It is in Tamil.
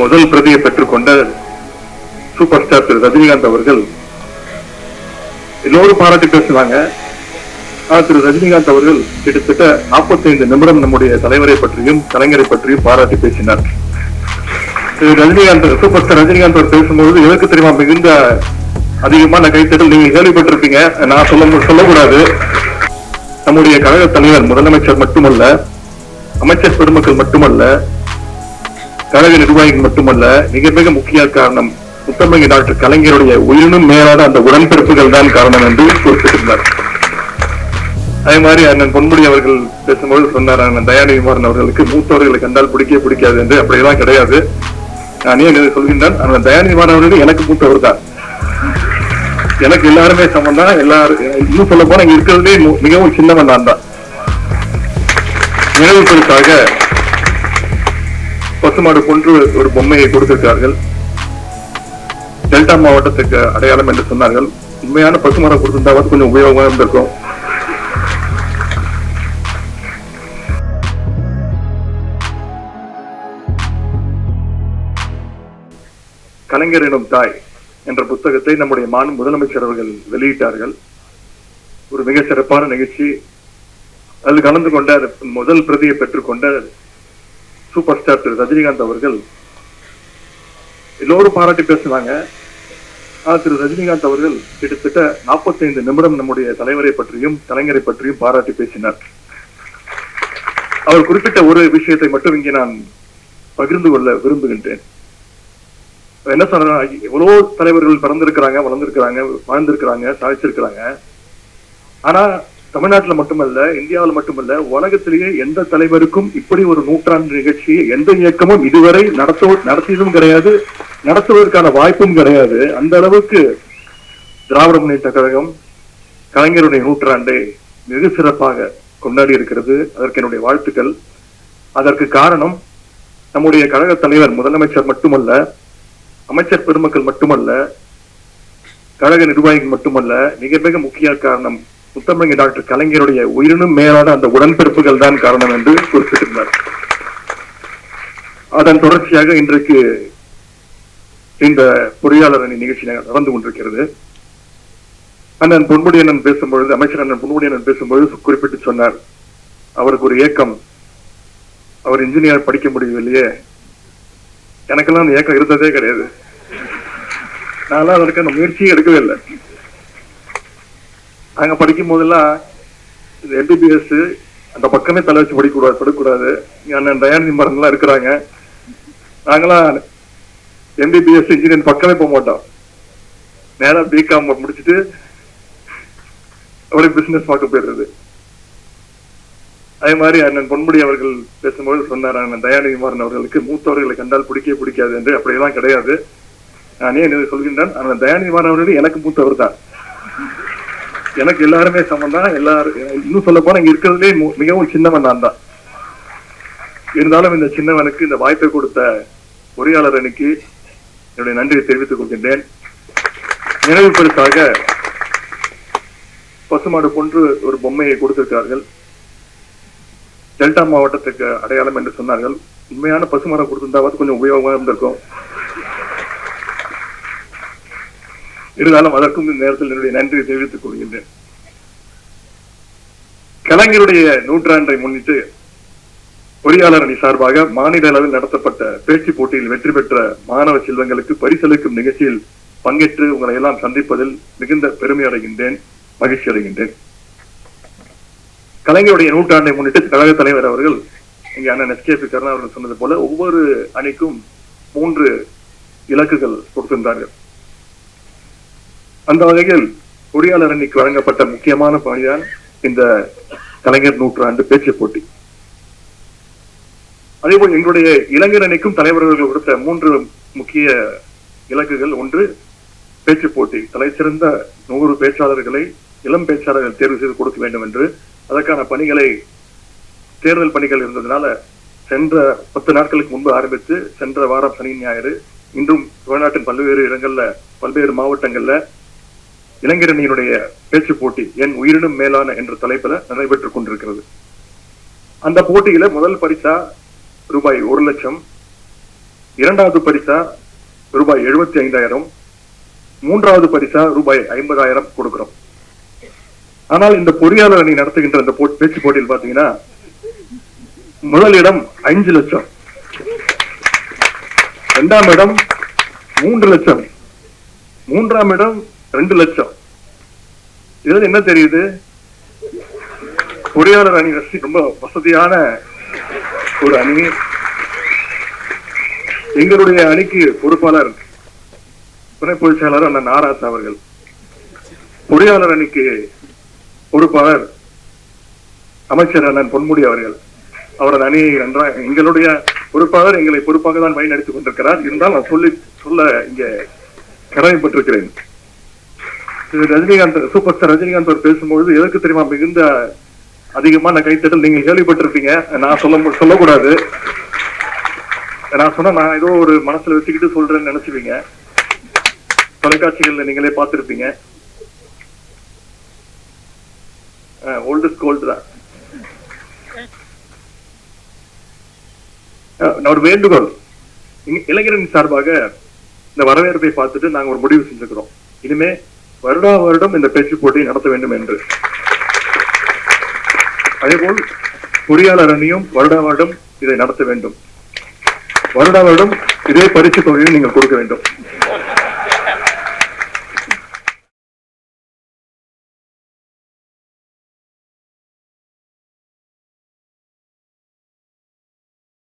முதல் பிரதியை பெற்றுக்கொண்ட சூப்பர் ஸ்டார் திரு ரஜினிகாந்த் அவர்கள். எல்லோரும் பாராட்டி பேசினாங்க திரு ரஜினிகாந்த் அவர்கள் கிட்டத்தட்ட 45 நிமிடம் நம்முடைய தலைவரை பற்றியும் கலைஞரை பற்றியும் பாராட்டி பேசினார். திரு ரஜினிகாந்த் சூப்பர் ஸ்டார் ரஜினிகாந்த் அவர் பேசும்போது எனக்கு தெரியுமா மிகுந்த அதிகமான கைத்தட்டல் நீங்க கேள்விப்பட்டிருப்பீங்க. நான் சொல்ல சொல்லக்கூடாது. நம்முடைய கழக தலைவர் முதலமைச்சர் மட்டுமல்ல அமைச்சர் பெருமக்கள் மட்டுமல்ல கழக நிர்வாகிகள் மட்டுமல்ல மிக மிக முக்கிய காரணம் முத்தமிழ் டாக்டர் கலைஞருடைய உயிரினும் மேலான அந்த உடன்பிறப்புகள் தான் காரணம் என்று குறிப்பிட்டிருந்தார். அதே மாதிரி அண்ணன் பொன்முடி அவர்கள் பேசும்போது சொன்னார் அண்ணன் தயாநிதி மாறன் அவர்களுக்கு மூத்தவர்களை கண்டால் பிடிக்கவே பிடிக்காது என்று அப்படியெல்லாம் கிடையாது. நான் ஏன் இதை சொல்கின்றேன்? அண்ணன் தயாநிதி மாறன் அவர்கள் எனக்கு மூத்தவர் தான். எனக்கு எல்லாருமே சமம் தான் எல்லாரும் இன்னும் சொல்ல போனா இங்க மிகவும் சின்னவன் நான் தான். நினைவு பசுமாடு கொன்று ஒரு பொம்மையை கொடுத்திருக்கிறார்கள். டெல்டா மாவட்டத்துக்கு அடையாளம் என்று சொன்னார்கள். உண்மையான பசுமரம் கொடுத்திருந்தாவது கொஞ்சம் உபயோகமா இருந்திருக்கும். கலைஞரிடம் தாய் என்ற புத்தகத்தை நம்முடைய மாநில முதலமைச்சர் அவர்கள் வெளியிட்டார்கள். ஒரு மிக சிறப்பான நிகழ்ச்சி. அதில் கலந்து கொண்ட முதல் பிரதியை பெற்றுக்கொண்ட சூப்பர் ஸ்டார் திரு ரஜினிகாந்த் அவர்கள் எல்லோரும் பாராட்டி பேசுனாங்க. ஆனால் திரு ரஜினிகாந்த் அவர்கள் கிட்டத்தட்ட 45 நிமிடம் நம்முடைய தலைவரை பற்றியும் கலைஞரை பற்றியும் பாராட்டி பேசினார். அவர் குறிப்பிட்ட ஒரு விஷயத்தை மட்டும் இங்கே நான் பகிர்ந்து கொள்ள விரும்புகின்றேன். என்ன சொன்னா எவ்வளோ தலைவர்கள் பிறந்திருக்கிறாங்க வளர்ந்திருக்கிறாங்க வாழ்ந்திருக்கிறாங்க சாதிச்சிருக்கிறாங்க. ஆனா தமிழ்நாட்டுல மட்டுமல்ல இந்தியாவில் மட்டுமல்ல உலகத்திலேயே எந்த தலைவருக்கும் இப்படி ஒரு நூற்றாண்டு நிகழ்ச்சியை எந்த இயக்கமும் இதுவரை நடத்த நடத்தியதும் கிடையாது நடத்துவதற்கான வாய்ப்பும் கிடையாது. அந்த அளவுக்கு திராவிட முன்னேற்ற கழகம் கலைஞருடைய நூற்றாண்டை மிக சிறப்பாக கொண்டாடி இருக்கிறது. அதற்கு என்னுடைய வாழ்த்துக்கள். அதற்கு காரணம் நம்முடைய கழக தலைவர் முதலமைச்சர் மட்டுமல்ல அமைச்சர் பெருமக்கள் மட்டுமல்ல கழக நிர்வாகிகள் மட்டுமல்ல மிக மிக முக்கிய காரணம் உத்தமங்க டாக்டர் கலைஞருடைய உயிரினும் மேலான அந்த உடன்பிறப்புகள் தான் காரணம் என்று குறிப்பிட்டிருந்தார். அதன் தொடர்ச்சியாக இன்றைக்கு இந்த பொறியாளர் அணி நிகழ்ச்சி நடந்து கொண்டிருக்கிறது. அண்ணன் பொன்முடி அண்ணன் பேசும்பொழுது அமைச்சர் அண்ணன் பொன்முடி அண்ணன் பேசும்பொழுது குறிப்பிட்டு சொன்னார். அவருக்கு ஒரு ஏக்கம். அவர் இன்ஜினியர் படிக்க முடியவில்லையே. எனக்கெல்லாம் அந்த ஏக்கம் இருந்ததே கிடையாது. நான்லாம் அதற்கான முயற்சியும் எடுக்கவே இல்லை. நாங்க படிக்கும் போதெல்லாம் இந்த எம்பிபிஎஸ் அந்த பக்கமே தலை வச்சு படிக்கக்கூடாது. படிக்கக்கூடாது அண்ணன் தயாநிதி மரன்லாம் இருக்கிறாங்க. நாங்களாம் எம்பிபிஎஸ் இன்ஜினியர் பக்கமே போக மாட்டோம். நேரா பிகாம் முடிச்சுட்டு அப்படியே பிசினஸ் பார்க்க போயிடுறது. அதே மாதிரி அண்ணன் பொன்முடி அவர்கள் பேசும்போது சொன்னார் அண்ணன் தயாநிதி மாறன் அவர்களுக்கு மூத்தவர்களை கண்டால் பிடிக்கவே பிடிக்காது என்று. அப்படியெல்லாம் கிடையாது. நான் ஏன் இதை அண்ணன் தயாநிதி மாறன் அவர்கள் எனக்கு மூத்தவர் தான் எனக்கு எல்லாருமே சமம் தான் எல்லாரும் இன்னும் சொல்ல போனா இங்க இருக்கிறதுலே மிகவும் சின்னவன் நான் தான். இருந்தாலும் இந்த சின்னவனுக்கு இந்த வாய்ப்பை கொடுத்த பொறியாளர் அணிக்கு என்னுடைய நன்றியை தெரிவித்துக் கொள்கின்றேன். நினைவு பரிசாக பசுமாடு கொன்று ஒரு பொம்மையை கொடுத்திருக்கிறார்கள். டெல்டா மாவட்டத்துக்கு அடையாளம் என்று சொன்னார்கள். உண்மையான பசுமரம் கொடுத்திருந்தாவது கொஞ்சம் உபயோகமா இருந்திருக்கும். இருந்தாலும் அதற்கும் இந்த நேரத்தில் என்னுடைய நன்றியை தெரிவித்துக் கொள்கின்றேன். கலைஞருடைய நூற்றாண்டை முன்னிட்டு பொறியாளர் அணி சார்பாக மாநில அளவில் நடத்தப்பட்ட பேச்சு போட்டியில் வெற்றி பெற்ற மாணவ செல்வங்களுக்கு பரிசளிக்கும் நிகழ்ச்சியில் பங்கேற்று உங்களை எல்லாம் சந்திப்பதில் மிகுந்த பெருமை அடைகின்றேன் மகிழ்ச்சி அடைகின்றேன். கலைஞருடைய நூற்றாண்டை முன்னிட்டு கழக தலைவர் அவர்கள் இங்க அண்ணன் எஸ்கேபி கருணா அவர்கள் சொன்னது போல ஒவ்வொரு அணிக்கும் மூன்று இலக்குகள் கொடுத்திருந்தார்கள். அந்த வகையில் பொறியாளர் அன்னைக்கு வழங்கப்பட்ட முக்கியமான பணிதான் இந்த கலைஞர் நூற்றாண்டு பேச்சு போட்டி. அதேபோல் எங்களுடைய இளைஞர் அணிக்கும் தலைவர்கள் கொடுத்த மூன்று முக்கிய இலக்குகள். ஒன்று பேச்சு போட்டி. தலைச்சிறந்த நூறு பேச்சாளர்களை இளம் பேச்சாளர்கள் தேர்வு செய்து கொடுக்க வேண்டும் என்று. அதற்கான பணிகளை தேர்தல் பணிகள் இருந்ததுனால சென்ற பத்து நாட்களுக்கு முன்பு ஆரம்பித்து சென்ற வாரம் சனி ஞாயிறு இன்றும் தமிழ்நாட்டின் பல்வேறு இடங்கள்ல பல்வேறு மாவட்டங்கள்ல இளைஞரணியினுடைய பேச்சு போட்டி என் உயிரினும் மேலான என்ற தலைப்புல நடைபெற்றுக் கொண்டிருக்கிறது. அந்த போட்டியில முதல் பரிசா ரூபாய் ஒரு லட்சம் இரண்டாவது பரிசா ரூபாய் எழுபத்தி ஐந்தாயிரம் மூன்றாவது பரிசா ரூபாய் ஐம்பதாயிரம் கொடுக்கிறோம். ஆனால் இந்த பொறியாளர் அணி நடத்துகின்ற இந்த பேச்சு போட்டியில் பாத்தீங்கன்னா முதலிடம் அஞ்சு லட்சம் இரண்டாம் இடம் மூன்று லட்சம் மூன்றாம் இடம் ரெண்டு லட்சம். இதுல என்ன தெரியுது? பொறியாளர் அணி ரசி ரொம்ப வசதியான ஒரு அணி. எங்களுடைய அணிக்கு பொறுப்பாளர் துணை பொதுச் செயலாளர் அண்ணன் நாராஜ் அவர்கள். பொறியாளர் அணிக்கு பொறுப்பாளர் அமைச்சர் அண்ணன் பொன்முடி அவர்கள். அவரது அணியை நன்றாக எங்களுடைய பொறுப்பாளர் எங்களை பொறுப்பாக தான் வழி நடத்திக் கொண்டிருக்கிறார். இருந்தால் நான் சொல்லி சொல்ல இங்க கடமைப்பட்டிருக்கிறேன். ரஜினிகாந்த் சூப்பர் ஸ்டார் ரஜினிகாந்த் அவர் பேசும்பொழுது எதற்கு தெரியுமா மிகுந்த அதிகமான கைத்தட்டல் நீங்க கேள்விப்பட்டிருப்பீங்க. நான் சொல்ல சொல்லக்கூடாது. நான் சொன்னா நான் ஏதோ ஒரு மனசுல வச்சுக்கிட்டு சொல்றேன்னு நினைச்சுவீங்க தொலைக்காட்சிகள்ல நீங்களே பார்த்திருப்பீங்க. ஓல்டு கோல்டு தான். நான் ஒரு வேண்டுகோள். இளைஞரின் சார்பாக இந்த வரவேற்பை பார்த்துட்டு நாங்க ஒரு முடிவு செஞ்சுக்கிறோம். இனிமே வருடா வருடம் இந்த பேச்சு போட்டி நடத்த வேண்டும் என்று. அதேபோல் பொறியாளர் அணியும் வருடா வருடம் இதை நடத்த வேண்டும். வருடா வருடம் இதே பரிசு தொகையை நீங்கள் கொடுக்க வேண்டும்.